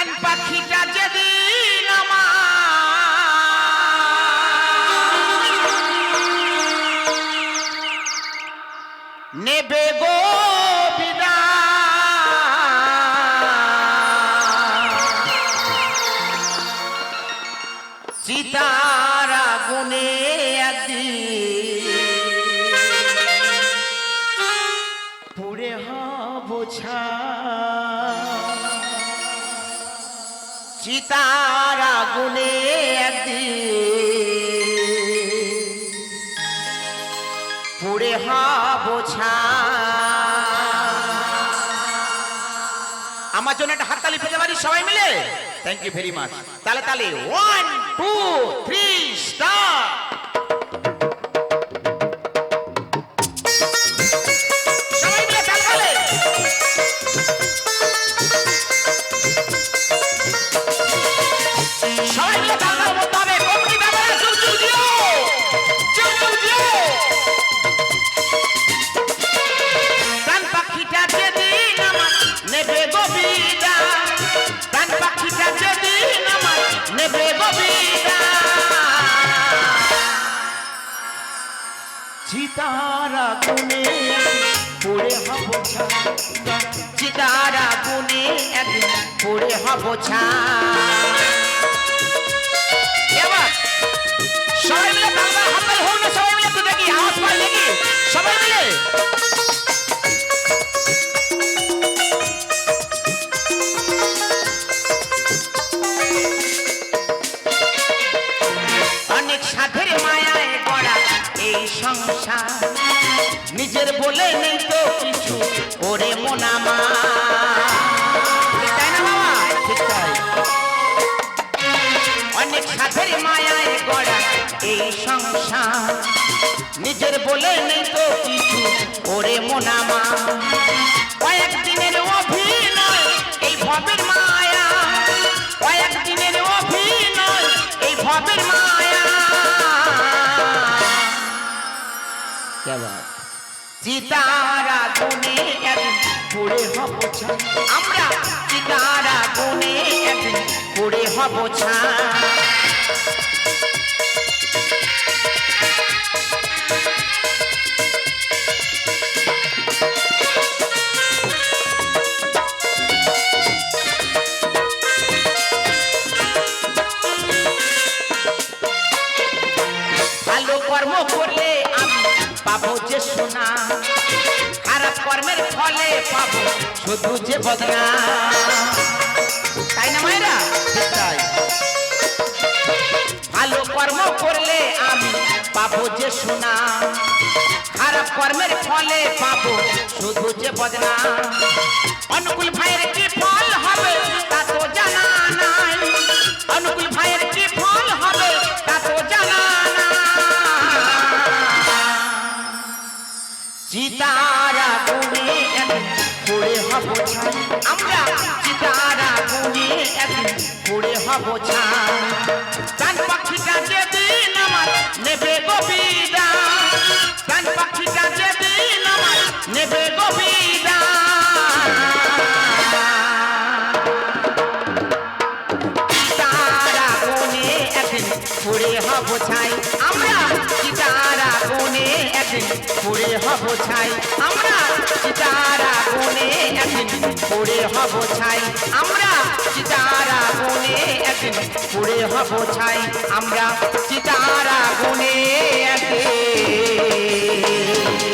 প্রাণ পাখিটা যেদিন নেবে গো বিদায়। চিতারা গুনে একদিন পুরে হব চিতারা গুনে একদিন পুরে হব আমার জন্য একটা হাততালি পেতে পারি সবাই মিলে? থ্যাংক ইউ ভেরি মাচ তাহলে তাহলে ওয়ান টু নেবে গবিদা প্রাণ পাখিটা যেদিন আমার নেবে গবিদা চিতারা গুনে পড়ে হব চিতারা গুনে একদিন পড়ে হব ছা সংসার নিজের বলে নেই তো কিছু, ওরে মোনামা অনেক সাধের মায়ায় গড়া এই সংসার। নিজের বলে নেই তো কিছু, ওরে মোনামা কয়েকদিনের অভিনয় এই ভবের চিতারা গুনে একদিন পড়ে হব। আমরা চিতারা গুনে একদিন পড়ে হব কর্ম করলে পাবো যে সোনা। খারাপ কর্মের ফলে পাবো শুধু যে বদনা। তাই না মায়েরা? তাই। ভালো কর্ম করলে আমি পাবো যে সোনা। খারাপ কর্মের ফলে পাবো শুধু যে বদনা। অনুকূল ভাইয়ের কি ফল হবে? চিতারা গুনে একদিন পড়ে হব ছাই। আমরা চিতারা গুনে একদিন পড়ে হব ছাই। প্রাণ পাখিটা যেদিন আমার নেবে গবিদা প্রাণ পাখিটা পুরে হব ছাই। আমরা সিতারা গুনে একদিন পুরে হব ছাই। আমরা সিতারা গুনে একদিন পুরে হব ছাই। আমরা সিতারা গুনে একদিন পুরে হব ছাই। আমরা সিতারা গুনে একদিন।